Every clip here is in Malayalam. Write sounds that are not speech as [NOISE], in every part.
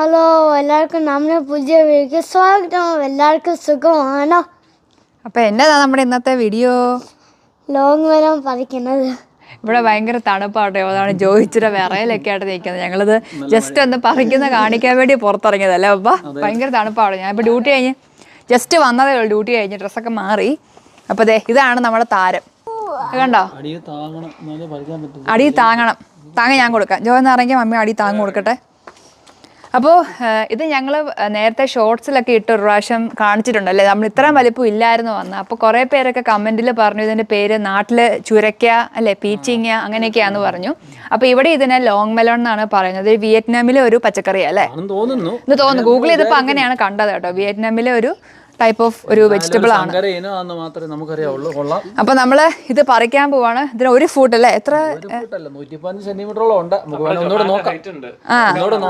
ഹലോ എല്ലാവർക്കും നമ്മുടെ പുതിയ വീഡിയോക്ക് സ്വാഗതം. എല്ലാവർക്കും സുഖമാണോ? അപ്പോൾ എന്നതാ നമ്മുടെ ഇന്നത്തെ വീഡിയോ ലോങ് വരാൻ പറിക്കുന്നത്. ഇവിടെ ഭയങ്കര തണുപ്പാട്ടോ. അതാണ് ജോയിച്ചിട്ട് വിറയിലൊക്കെ ആയിട്ട് നിൽക്കുന്നത്. ഞങ്ങളിത് ജസ്റ്റ് ഒന്ന് പറിക്കുന്ന കാണിക്കാൻ വേണ്ടി പുറത്തിറങ്ങിയതല്ലേ? അപ്പ ഭയങ്കര തണുപ്പാണ്. ഞാൻ ഇപ്പോൾ ഡ്യൂട്ടി കഴിഞ്ഞ് ജസ്റ്റ് വന്നതേ ഉള്ളൂ. ഡ്യൂട്ടി കഴിഞ്ഞ് ഡ്രസ്സൊക്കെ മാറി. അപ്പോൾ അതെ ഇതാണ് നമ്മുടെ താരം. കണ്ടോ? അടി താങ്ങണം താങ്ങ ഞാൻ കൊടുക്കാം. ജോ എന്നാണെങ്കിൽ മമ്മി അടി താങ്ങ് കൊടുക്കട്ടെ. അപ്പോൾ ഇത് ഞങ്ങൾ നേരത്തെ ഷോർട്സിലൊക്കെ ഇട്ട് ഒരു പ്രാവശ്യം കാണിച്ചിട്ടുണ്ടല്ലേ? നമ്മൾ ഇത്രയും വലിപ്പം ഇല്ലായിരുന്നു വന്ന് അപ്പോൾ കുറേ പേരൊക്കെ കമന്റിൽ പറഞ്ഞു ഇതിന്റെ പേര് നാട്ടിൽ ചുരക്ക അല്ലേ പീച്ചിങ്ങ അങ്ങനെയൊക്കെയാന്ന് പറഞ്ഞു. അപ്പോൾ ഇവിടെ ഇതിനെ ലോങ് മെലോൺ എന്നാണ് പറയുന്നത്. വിയറ്റ്നാമിലെ ഒരു പച്ചക്കറി അല്ലേ? ആണെന്ന് തോന്നുന്നു. തോന്നുന്നു. ഗൂഗിൾ ചെയ്തപ്പോൾ അങ്ങനെയാണ് കണ്ടത് കേട്ടോ. വിയറ്റ്നാമിലെ ഒരു ടൈപ്പ് ഓഫ് ഒരു വെജിറ്റബിൾ ആണ്. അപ്പൊ നമ്മൾ മാത്രമേ നമുക്കറിയാവുള്ളൂ. കൊള്ളാം. അപ്പോൾ നമ്മൾ ഇത് പറിക്കാൻ പോവാണ്. ഇതിന് ഒരു ഫൂട്ട് അല്ലേ? എത്ര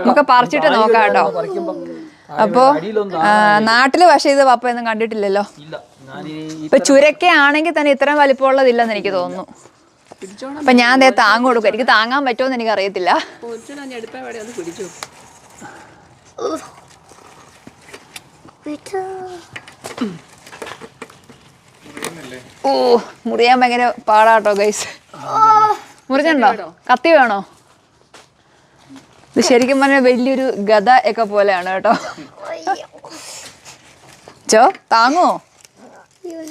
നമുക്ക് ആ പറിച്ചിട്ട് നോക്കാം കേട്ടോ. അപ്പോ അപ്പോൾ പക്ഷെ ഇത് പപ്പ ഒന്നും കണ്ടിട്ടില്ലല്ലോ. ഇല്ല. ഞാൻ ഈ ഇപ്പൊ ചുരക്ക ആണെങ്കിൽ തന്നെ ഇത്രയും വലിപ്പമുള്ളതില്ലെന്ന് എനിക്ക് തോന്നുന്നു. അപ്പൊ ഞാൻ ദേ താങ്ങ് കൊടുക്കും. എനിക്ക് താങ്ങാൻ പറ്റുമെന്ന് എനിക്ക് അറിയത്തില്ല ഓ മുറിയാൻ ഭയങ്കര പാടാട്ടോ ഗൈസ് മുറിഞ്ഞോ കത്തി വേണോ? ഇത് ശരിക്കും പറഞ്ഞാൽ വലിയൊരു ഗത ഒക്കെ പോലെയാണ് കേട്ടോ. ചോ താങ്ങോ? ഞങ്ങൾ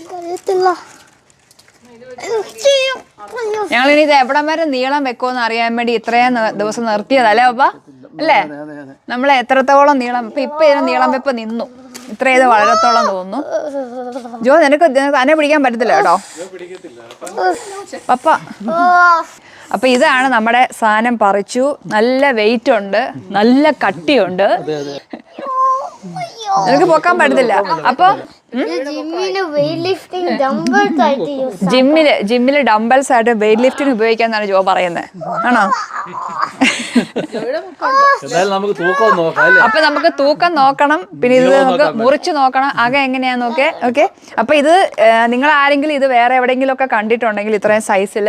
ഇനി ഞങ്ങളിനി ഇത് എവിടം വരെ നീളം വെക്കുമെന്ന് അറിയാൻ വേണ്ടി ഇത്രയും ദിവസം നിർത്തിയതല്ലേ അപ്പ? അല്ലേ? നമ്മൾ എത്രത്തോളം നീളം ഇപ്പൊ ഇപ്പൊ ഇതിന് നീളം വെപ്പ് നിന്നു. ഇത്ര ചെയ്ത് വളരത്തോളം തോന്നുന്നു. ജോ നിനക്ക് തന്നെ പിടിക്കാൻ പറ്റത്തില്ല കേട്ടോ. പപ്പ. അപ്പൊ ഇതാണ് നമ്മുടെ സാധനം പറിച്ചു. നല്ല വെയിറ്റ് ഉണ്ട് നല്ല കട്ടിയുണ്ട്. നിനക്ക് പൊക്കാൻ പറ്റത്തില്ല. അപ്പൊ ഇത് വെയിറ്റ് ലിഫ്റ്റിംഗ് ഡംബിൾസ് ആയിട്ട് യൂസ് ജിമ്മിൽ ജിമ്മിൽ ഡംബൽസ് ആയിട്ട് വെയിറ്റ് ലിഫ്റ്റിന് ഉപയോഗിക്കാന്നാണ് ജോ പറയുന്നത് ആണോ? [LAUGHS] അപ്പൊ നമുക്ക് തൂക്കം നോക്കണം. പിന്നെ ഇത് നമുക്ക് മുറിച്ചു നോക്കണം. അക എങ്ങനെയാന്ന് നോക്കെ ഓക്കെ? അപ്പൊ ഇത് നിങ്ങൾ ആരെങ്കിലും ഇത് വേറെ എവിടെയെങ്കിലും ഒക്കെ കണ്ടിട്ടുണ്ടെങ്കിൽ ഇത്രയും സൈസിൽ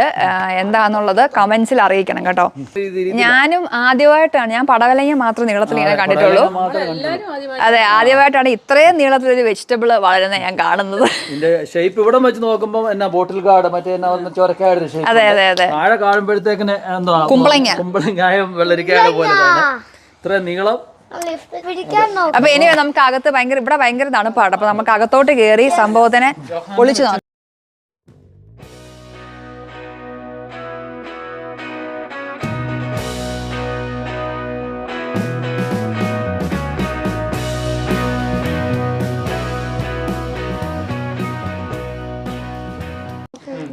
എന്താന്നുള്ളത് കമന്റ്സിൽ അറിയിക്കണം കേട്ടോ. ഞാനും ആദ്യമായിട്ടാണ് ഞാൻ പടവലങ്ങ മാത്രം നീളത്തിൽ ഇങ്ങനെ കണ്ടിട്ടുള്ളൂ. അതെ ആദ്യമായിട്ടാണ് ഇത്രയും നീളത്തിലൊരു വെജിറ്റബിൾ വളരുന്നത് ഞാൻ കാണുന്നത്. ഇതിന്റെ ഷേപ്പ് ഇവിടെ വെച്ച് നോക്കുമ്പോ എന്നാ ബോട്ടിൽ കാട് മറ്റേ എന്നാ ഷേപ്പ് അതെ അതെ അതെ. താഴെ കാണുമ്പോഴത്തേക്കിന് എന്താ കുമ്പളങ്ങ. കുമ്പളങ്ങായും വെള്ളരിക്കായ പോലെ തന്നെ ഇത്ര നീളം. പിടിക്കാൻ നോക്കും. അപ്പൊ ഇനി നമുക്ക് അകത്ത് ഭയങ്കര ഇവിടെ ഭയങ്കര തണുപ്പാണ്. അപ്പൊ നമുക്ക് അകത്തോട്ട് കയറി സംഭവത്തിനെ പൊളിച്ചു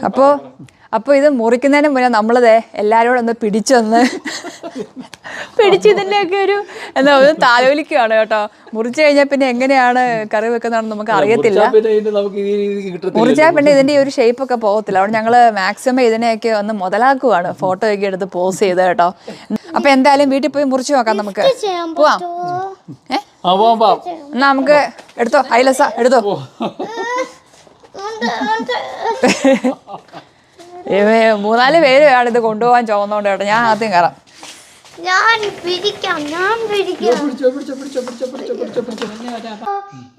അപ്പോ അപ്പൊ ഇത് മുറിക്കുന്നതിന് മുന്നേ നമ്മളത് എല്ലാരോടും ഒന്ന് പിടിച്ചൊന്ന് പിടിച്ചതിന്റെയൊക്കെ ഒരു എന്താ ഒരു താലോലിക്കുകയാണ് കേട്ടോ. മുറിച്ചു കഴിഞ്ഞാൽ പിന്നെ എങ്ങനെയാണ് കറി വെക്കുന്നതാണെന്ന് നമുക്ക് അറിയത്തില്ല. മുറിച്ചാൽ പിന്നെ ഇതിന്റെ ഒരു ഷേപ്പ് ഒക്കെ പോകത്തില്ല. അവിടെ ഞങ്ങൾ മാക്സിമം ഇതിനെയൊക്കെ ഒന്ന് മുതലാക്കുവാണ്. ഫോട്ടോ ഒക്കെ എടുത്ത് പോസ് ചെയ്ത് കേട്ടോ. അപ്പൊ എന്തായാലും വീട്ടിൽ പോയി മുറിച്ചു നോക്കാം നമുക്ക്. പോവാം. ഏ? എന്നാ നമുക്ക് എടുത്തോ. ഐലസ എടുത്തോ. മൂന്നാൽ പേര് വേണം ഇത് കൊണ്ടുപോകാൻ ചോന്നോണ്ട് കേട്ടോ. ഞാൻ ആദ്യം കയറാം ഞാൻ പിടിക്കാം ഞാൻ പിടിക്കാം. പിടിച്ചോ പിടിച്ചോ പിടിച്ചോ പിടിച്ചോ പിടിച്ചോ പിടിച്ചോ പിടിച്ചോ.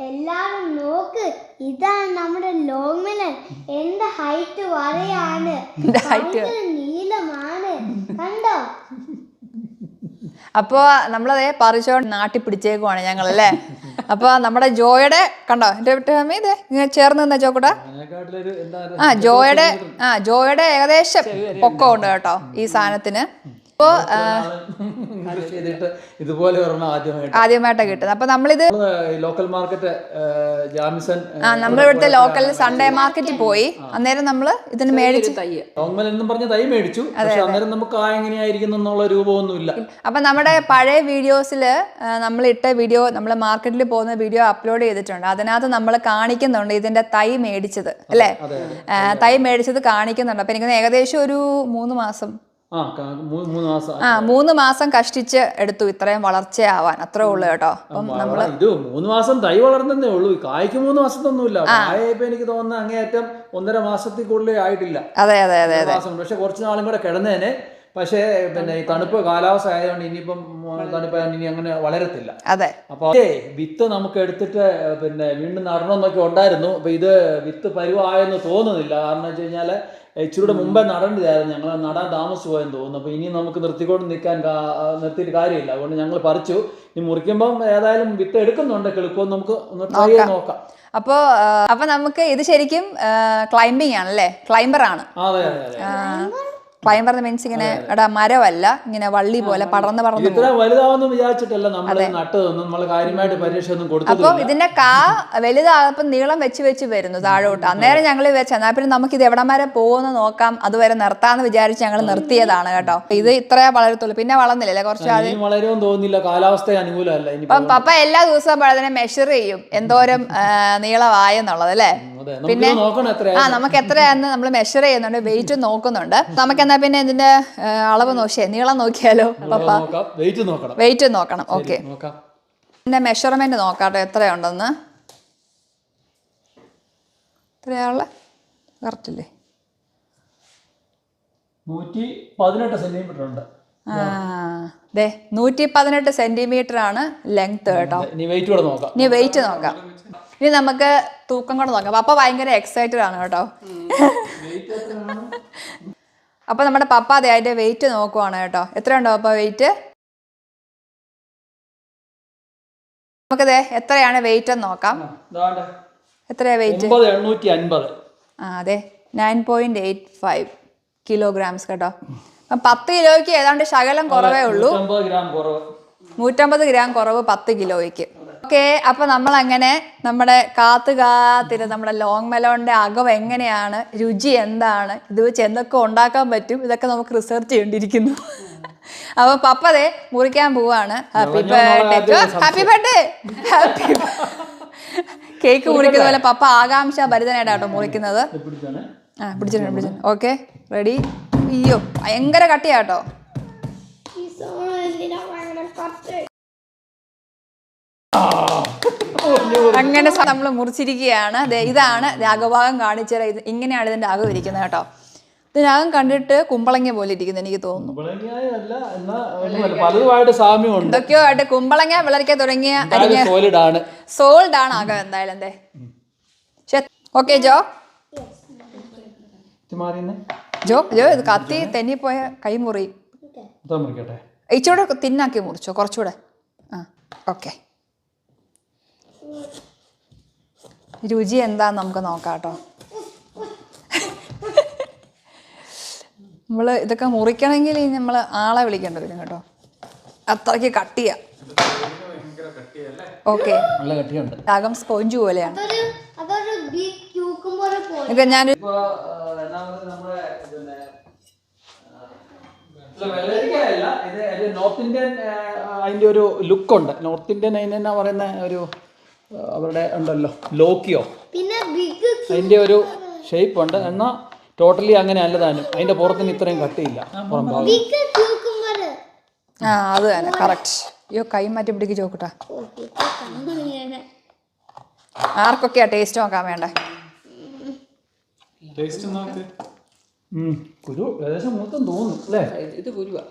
എല്ലാരും നോക്ക് ഇതാണ് നമ്മുടെ ലോങ്മിലൻ എന്റെ ഹൈറ്റ് വരെയാണ് നീലമാണ്. കണ്ടോ? അപ്പോൾ നമ്മളതേ പറിച്ചോണ്ട് നാട്ടി പിടിച്ചേക്കുവാണ് ഞങ്ങളല്ലേ? അപ്പോൾ നമ്മുടെ ജോയുടെ കണ്ടോ? എന്റെ വിട്ട് അമ്മ ഇതേ ഇങ്ങനെ ചേർന്ന് നിന്ന ചോക്കൂട്ടാ. എന്താ ആ ജോയുടെ ആ ജോയുടെ ഏകദേശം പൊക്കമുണ്ട് കേട്ടോ ഈ സാധനത്തിന്. ഇപ്പോൾ ഇതുപോലെ ആദ്യമായിട്ടാണ് കിട്ടുന്നത്. അപ്പോൾ നമ്മളിത് ലോക്കൽ മാർക്കറ്റ് ജാമിസൺ ആ നമ്മളിവിടുത്തെ ലോക്കൽ സൺഡേ മാർക്കറ്റിൽ പോയി. അന്നേരം നമ്മൾ ഇതിന് മേടിച്ചു ലോങ്മൽ എന്നും പറഞ്ഞ തൈ മേടിച്ചു. പക്ഷെ അന്നേരം നമുക്ക് ആ എങ്ങനെയായിരിക്കുന്നു എന്നുള്ള രൂപമൊന്നുമില്ല. അപ്പൊ നമ്മുടെ പഴയ വീഡിയോസിൽ നമ്മൾ ഇട്ട വീഡിയോ നമ്മൾ മാർക്കറ്റിൽ പോകുന്ന വീഡിയോ അപ്ലോഡ് ചെയ്തിട്ടുണ്ട്. അതിനകത്ത് നമ്മൾ കാണിക്കുന്നുണ്ട് ഇതിന്റെ തൈ മേടിച്ചത്. അല്ലേ? തൈ മേടിച്ചത് കാണിക്കുന്നുണ്ട്. അപ്പൊ എനിക്ക് ഏകദേശം ഒരു മൂന്ന് മാസം ആ മൂന്ന് മാസം ആ മൂന്ന് മാസം കഷ്ടിച്ച് എടുത്തു. ഇത്രയും വളർച്ചയാവാൻ. അത്രേ ഉള്ളു കേട്ടോ. അപ്പം വള- ഇത് മൂന്ന് മാസം തൈ വളർന്നേ ഉള്ളൂ. കായ്ക്ക് മൂന്ന് മാസത്തൊന്നുമില്ല. കായ എനിക്ക് തോന്നുന്നത് അങ്ങേയറ്റം ഒന്നര മാസത്തിൽ കൂടുതലേ ആയിട്ടില്ല. അതെ അതെ അതെ അതെ. പക്ഷെ കുറച്ച് നാളും കൂടെ കിടന്നേനെ. പക്ഷേ പിന്നെ ഈ തണുപ്പ് കാലാവസ്ഥ ആയതുകൊണ്ട് ഇനിയിപ്പം തണുപ്പായതുകൊണ്ട് ഇനി അങ്ങനെ വളരത്തില്ല അതെ. അപ്പൊ ഏ വിത്ത് നമുക്ക് എടുത്തിട്ട് പിന്നെ വീണ്ടും നടണമെന്നൊക്കെ ഉണ്ടായിരുന്നു. അപ്പൊ ഇത് വിത്ത് പരിവായെന്ന് തോന്നുന്നില്ല. കാരണം വെച്ച് കഴിഞ്ഞാൽ ഇച്ചിരൂടെ മുമ്പേ നടേണ്ടതായിരുന്നു ഞങ്ങൾ നടാൻ താമസിച്ചു പോയെന്ന് തോന്നുന്നു. അപ്പൊ ഇനി നമുക്ക് നിർത്തിക്കൊണ്ട് നിൽക്കാൻ നിർത്തിയിട്ട് കാര്യമില്ല. അതുകൊണ്ട് ഞങ്ങൾ പറിച്ചു. ഇനി മുറിക്കുമ്പം ഏതായാലും വിത്ത് എടുക്കുന്നുണ്ട് കിളുക്കുമെന്ന് നമുക്ക് ഒന്ന് ട്രൈ ചെയ്ത് നോക്കാം. അപ്പോൾ അപ്പൊ നമുക്ക് ഇത് ശരിക്കും ക്ലൈംബിംഗ് ആണല്ലേ? ക്ലൈംബർ ആണ്. അതെ അതെ അതെ പറഞ്ഞ മീൻസ് ഇങ്ങനെ എടാ മരമല്ല ഇങ്ങനെ വള്ളി പോലെ പടർന്ന് പടർന്ന് ഇത്ര വലുതാവെന്ന് വിചാരിച്ചിട്ടല്ല നമ്മൾ നട്ടതൊന്നും നമ്മൾ കാര്യമായിട്ട് പരീക്ഷ ഒന്നും അപ്പം അപ്പോൾ ഇതിന്റെ കാ വലുതാകപ്പം നീളം വെച്ച് വെച്ച് വരുന്നു താഴോട്ട്. അന്നേരം ഞങ്ങൾ വെച്ച് എന്നാൽ പിന്നെ നമുക്ക് ഇത് എവിടം വരെ പോകുമെന്ന് നോക്കാം അതുവരെ നിർത്താന്ന് വിചാരിച്ച് ഞങ്ങൾ നിർത്തിയതാണ് കേട്ടോ. ഇത് ഇത്രേ വളരത്തുള്ളൂ. പിന്നെ വളർന്നില്ലല്ലേ കുറച്ച് അത് വളരുമെന്ന് കാലാവസ്ഥ അനുകൂലമല്ല അപ്പം പപ്പ എല്ലാ ദിവസവും പഴത്തിനെ മെഷർ ചെയ്യും. എന്തോരം നീളമായെന്നുള്ളത് അല്ലേ? എത്രയാ ആ നമുക്ക് എത്രയാന്ന് നമ്മൾ മെഷർ ചെയ്യുന്നുണ്ട് വെയിറ്റ് നോക്കുന്നുണ്ട്. നമുക്ക് എന്നാ പിന്നെ ഇതിന്റെ അളവ് നോക്കിയേ നീളം നോക്കിയാലോ? പപ്പ വെയിറ്റ് നോക്കണം. വെയിറ്റ് നോക്കണം ഓക്കെ ഇതിന്റെ മെഷർമെന്റ് നോക്കാട്ടോ എത്രയുണ്ടെന്ന്. എത്രയാളെ? കറക്റ്റില്ലേ നൂറ്റി പതിനെട്ട് സെന്റിമീറ്റർ ഉണ്ട്. ദേ നൂറ്റി പതിനെട്ട് സെന്റിമീറ്റർ ആണ് ലെങ്ത് കേട്ടോ. ഇനി വെയിറ്റ് നോക്കാം. ഇനി നമുക്ക് തൂക്കം കൂടെ നോക്കാം. പപ്പ ഭയങ്കര എക്സൈറ്റഡ് ആണ് കേട്ടോ. അപ്പൊ നമ്മുടെ പപ്പ അതെ അതിന്റെ വെയിറ്റ് നോക്കുവാണ് കേട്ടോ. എത്ര ഉണ്ടോ പപ്പ വെയിറ്റ് നമുക്കതെ എത്രയാണ് വെയിറ്റ് എന്ന് നോക്കാം. എത്രയാ വെയിറ്റ് ആ അതെ nine point eight five kilograms കേട്ടോ. പത്ത് കിലോയ്ക്ക് ഏതാണ്ട് ശകലം കുറവേ ഉള്ളൂ. നൂറ്റമ്പത് ഗ്രാം കുറവ്. പത്ത് കിലോയ്ക്ക്. ഓക്കെ അപ്പൊ നമ്മൾ അങ്ങനെ നമ്മുടെ കാത്തു കാത്തിര് നമ്മുടെ ലോങ് മെലോണിന്റെ അകം എങ്ങനെയാണ് രുചി എന്താണ് ഇത് വെച്ച് എന്തൊക്കെ ഉണ്ടാക്കാൻ പറ്റും ഇതൊക്കെ നമുക്ക് റിസർച്ച് ചെയ്യേണ്ടിയിരിക്കുന്നു. അപ്പൊ പപ്പതേ മുറിക്കാൻ പോവാണ്. Happy birthday happy birthday happy cake മുറിക്കുന്ന പോലെ പപ്പ ആകാംക്ഷ ഭരിതനായിട്ടാട്ടോ മുറിക്കുന്നത്. ആ പിടിച്ചിട്ടുണ്ട് പിടിച്ചിട്ടുണ്ട് ഓക്കെ റെഡി അയ്യോ ഭയങ്കര കട്ടിയാട്ടോ അങ്ങനെ നമ്മൾ മുറിച്ചിരിക്കുകയാണ്. ഇതാണ് രാഗഭാഗം കാണിച്ച കാണിച്ചത് ഇങ്ങനെയാണ് ഇതിന്റെ അകം ഇരിക്കുന്നത് കേട്ടോ. ഇതിനകം കണ്ടിട്ട് കുമ്പളങ്ങ പോലെ ഇരിക്കുന്നു എനിക്ക് തോന്നുന്നു. എന്തൊക്കെയോ ആയിട്ട് കുമ്പളങ്ങ വിളരിക്കാൻ തുടങ്ങിയ സോൾഡ് ആണ് ആകെ എന്തായാലും എന്തേ ഓക്കെ ജോ. മാറിയെന്നെ. ജോ ജോ ഇത് കത്തി തെന്നിപ്പോയ കൈ മുറി ഇച്ചിരൂടെ തിന്നാക്കി മുറിച്ചോ കുറച്ചുകൂടെ. ആ ഓക്കെ. രുചി എന്താന്ന് നമുക്ക് നോക്കാം കേട്ടോ. നമ്മൾ ഇതൊക്കെ മുറിക്കണമെങ്കിൽ നമ്മൾ ആളെ വിളിക്കേണ്ടി വരും കേട്ടോ. അത്രയ്ക്ക് കട്ടിയാ. ഓക്കെ. അകം സ്പോഞ്ച് പോലെയാണ്. ഞാൻ ഇപ്പൊ ഇത് നോർത്ത് ഇന്ത്യൻ അതിന്റെ ഒരു ലുക്ക് ഉണ്ട്. നോർത്ത് ഇന്ത്യൻ അതിന് എന്നാ പറയുന്ന ഒരു അവരുടെ ഉണ്ടല്ലോ ലോക്കിയോ പിന്നെ ബിഗ് അതിന്റെ ഒരു ഷേപ്പ് ഉണ്ട്. എന്നാൽ ടോട്ടലി അങ്ങനെ അല്ല താനും. അതിന്റെ പുറത്തിന് ഇത്രയും കട്ടിയില്ല പുറം ആ അത് തന്നെ. കറക്റ്റ് അയ്യോ കൈ മാറ്റി പിടിക്ക് ചോക്കട്ടാ. ആർക്കൊക്കെയാ ടേസ്റ്റ് നോക്കാൻ വേണ്ടേ. കുരു ഏകദേശം മൂത്തം തോന്നുന്നു അല്ലേ? ഇത് കുരുവാ.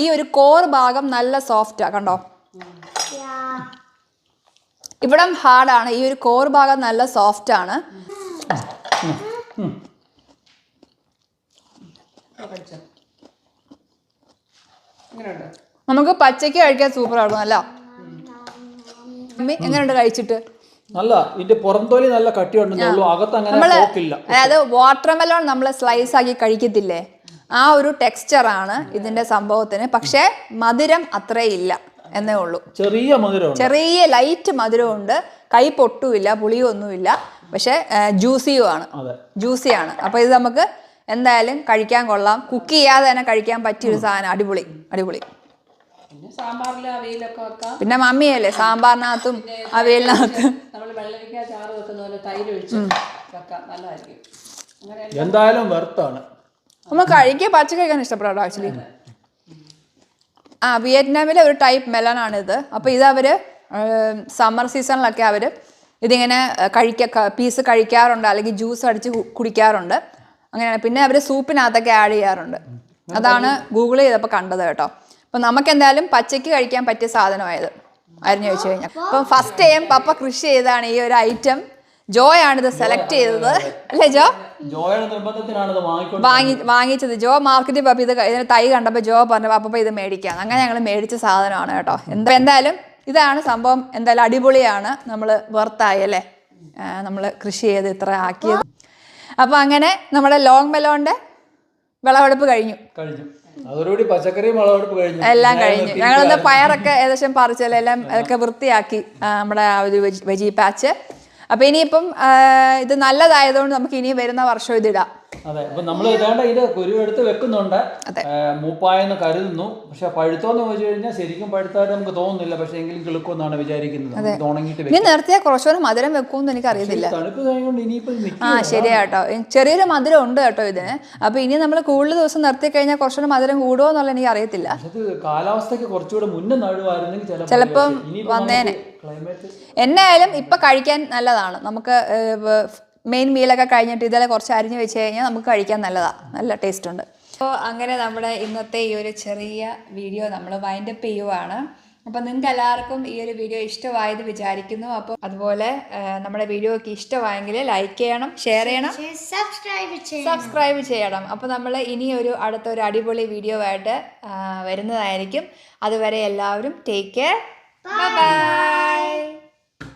ഈ ഒരു കോർ ഭാഗം നല്ല സോഫ്റ്റാ കണ്ടോ? ഇവിടെ ഹാർഡാണ് ഈ ഒരു കോർ ഭാഗം നല്ല സോഫ്റ്റ് ആണ്. നമുക്ക് പച്ചയ്ക്ക് കഴിക്കാൻ സൂപ്പർ ആയിരുന്നു അല്ല? അമ്മി എങ്ങനെയുണ്ട് കഴിച്ചിട്ട്? നല്ല ഇതിന്റെ പുറംതൊലി നല്ല കട്ടിയുണ്ടെന്നുള്ളൂ അകത്ത് അങ്ങനെ പോക്കില്ല. അതായത് വാട്ടർമെലോൺ നമ്മൾ സ്ലൈസ് ആക്കി കഴിക്കത്തില്ലേ? ആ ഒരു ടെക്സ്ചർ ആണ് ഇതിന്റെ സംഭവത്തിന്. പക്ഷേ മധുരം അത്രയില്ല എന്നേ ഉള്ളൂ. ചെറിയ മധുരം ചെറിയ ലൈറ്റ് മധുരമുണ്ട്. കൈ പൊട്ടുമില്ല പുളിയൊന്നുമില്ല പക്ഷെ ജ്യൂസിയും ആണ് ജ്യൂസിയാണ് അപ്പോൾ ഇത് നമുക്ക് എന്തായാലും കഴിക്കാൻ കൊള്ളാം. കുക്ക് ചെയ്യാതെ തന്നെ കഴിക്കാൻ പറ്റിയൊരു സാധനം. അടിപൊളി. അടിപൊളി. പിന്നെ സാമ്പാറിൽ അവിയലൊക്കെ വെക്കാം. പിന്നെ മമ്മിയല്ലേ സാമ്പാറിനകത്തും അവിയലിനകത്തും. നമ്മൾ വെള്ളരിക്ക ചാറ് വെക്കുന്ന പോലെ തൈര് ഒഴിച്ച് വെക്കാം. നല്ലതായിരിക്കും. അങ്ങനെ എന്തായാലും വെർത്താണ് നമ്മൾ കഴിക്കുക പച്ച കഴിക്കാൻ ഇഷ്ടപ്പെടാം ആക്ച്വലി ആ വിയറ്റ്നാമിലെ ഒരു ടൈപ്പ് മെലനാണിത് അപ്പോൾ ഇത് അവർ സമ്മർ സീസണിലൊക്കെ അവർ ഇതിങ്ങനെ കഴിക്ക പീസ് കഴിക്കാറുണ്ട്. അല്ലെങ്കിൽ ജ്യൂസ് അടിച്ച് കുടിക്കാറുണ്ട്. അങ്ങനെയാണ്. പിന്നെ അവർ സൂപ്പിനകത്തൊക്കെ ആഡ് ചെയ്യാറുണ്ട്. അതാണ് ഗൂഗിൾ ചെയ്തപ്പോൾ കണ്ടത് കേട്ടോ. അപ്പം നമുക്ക് എന്തായാലും പച്ചയ്ക്ക് കഴിക്കാൻ പറ്റിയ സാധനമായത്. അരിഞ്ഞു വെച്ച് കഴിഞ്ഞാൽ അപ്പം ഫസ്റ്റ് ടൈം പപ്പ കൃഷി ചെയ്താണ് ഈ ഒരു ഐറ്റം ജോയ് ആണ് ഇത് സെലക്ട് ചെയ്തത്. അല്ലേ ജോ? വാങ്ങി വാങ്ങിച്ചത്. ജോ മാർക്കറ്റിൽ പപ്പ ഇത് ഇതിന് തൈ കണ്ടപ്പോൾ ജോ പറഞ്ഞു പപ്പ ഇത് മേടിക്കാം അങ്ങനെ ഞങ്ങൾ മേടിച്ച സാധനമാണ് കേട്ടോ. എന്താ എന്തായാലും ഇതാണ് സംഭവം. എന്തായാലും അടിപൊളിയാണ്. നമ്മൾ വെർത്തായി അല്ലേ? നമ്മൾ കൃഷി ചെയ്ത് ഇത്ര ആക്കിയത്. അപ്പോൾ അങ്ങനെ നമ്മുടെ ലോങ് മെലോന്റെ വിളവെടുപ്പ് കഴിഞ്ഞു. കഴിഞ്ഞു. അതോടുകൂടി പച്ചക്കറി വിളവെടുപ്പ് കഴിഞ്ഞു. എല്ലാം കഴിഞ്ഞു. ഞങ്ങളൊന്ന് പയറൊക്കെ ഏകദേശം പറിച്ചാൽ എല്ലാം ഒക്കെ വൃത്തിയാക്കി നമ്മുടെ ആ ഒരു വെജി പാച്ച്. അപ്പോൾ ഇനിയിപ്പം ഇത് നല്ലതായതുകൊണ്ട് നമുക്ക് ഇനി വരുന്ന വർഷം ഇതിടാം അതെ അപ്പൊ നമ്മൾ ഇതാണ്ട് ഇത് കുരുവെടുത്ത് വെക്കുന്നുണ്ട്. അതെ. ഏ, മൂപ്പായെന്ന് കരുതുന്നു. പക്ഷെ പഴുത്തോന്ന് ചോദിച്ചു കഴിഞ്ഞാൽ ശരിക്കും പഴുത്തായിട്ട് നമുക്ക് തോന്നുന്നില്ല. പക്ഷെ എങ്കിലും കിളുക്കുമെന്നാണ് വിചാരിക്കുന്നത്. ഉണങ്ങിയിട്ട് ഇനി. നിർത്തിയാൽ കുറച്ചുകൂടെ മധുരം വെക്കുമെന്ന് എനിക്ക് അറിയത്തില്ല തണുപ്പ് കഴിഞ്ഞുകൊണ്ട് ഇനിയിപ്പോ ആ ശരിയാട്ടോ ചെറിയൊരു മധുരം ഉണ്ട് കേട്ടോ ഇതിന്. അപ്പൊ ഇനി നമ്മൾ കൂടുതൽ ദിവസം നിർത്തി കഴിഞ്ഞാൽ കുറച്ചുകൂടെ മധുരം കൂടുമോ എന്നുള്ള എനിക്ക് അറിയത്തില്ല കാലാവസ്ഥക്ക് കുറച്ചുകൂടെ മുന്നേ നടുവായിരുന്നെങ്കിൽ ചിലപ്പം വന്നേനെ. എന്നായാലും ഇപ്പൊ കഴിക്കാൻ നല്ലതാണ്. നമുക്ക് മെയിൻ മീലൊക്കെ കഴിഞ്ഞിട്ട് ഇതെല്ലാം കുറച്ച് അരിഞ്ഞ് വെച്ച് കഴിഞ്ഞാൽ നമുക്ക് കഴിക്കാൻ നല്ലതാണ് നല്ല ടേസ്റ്റ് ഉണ്ട്. അപ്പോൾ അങ്ങനെ നമ്മുടെ ഇന്നത്തെ ഈ ഒരു ചെറിയ വീഡിയോ നമ്മൾ വൈൻഡ് അപ്പ് ചെയ്യുവാണ്. അപ്പോൾ നിങ്ങൾക്ക് എല്ലാവർക്കും ഈ ഒരു വീഡിയോ ഇഷ്ടമായത് വിചാരിക്കുന്നു. അപ്പോൾ അതുപോലെ നമ്മുടെ നമ്മുടെ വീഡിയോക്ക് ഇഷ്ടമായെങ്കിൽ ലൈക്ക് ചെയ്യണം ഷെയർ ചെയ്യണം സബ്സ്ക്രൈബ് ചെയ്യണം സബ്സ്ക്രൈബ് ചെയ്യണം. അപ്പോൾ നമ്മൾ ഇനി ഒരു അടുത്ത ഒരു അടിപൊളി വീഡിയോ ആയിട്ട് വരുന്നതായിരിക്കും. അതുവരെ എല്ലാവരും ടേക്ക് കെയർ ബൈ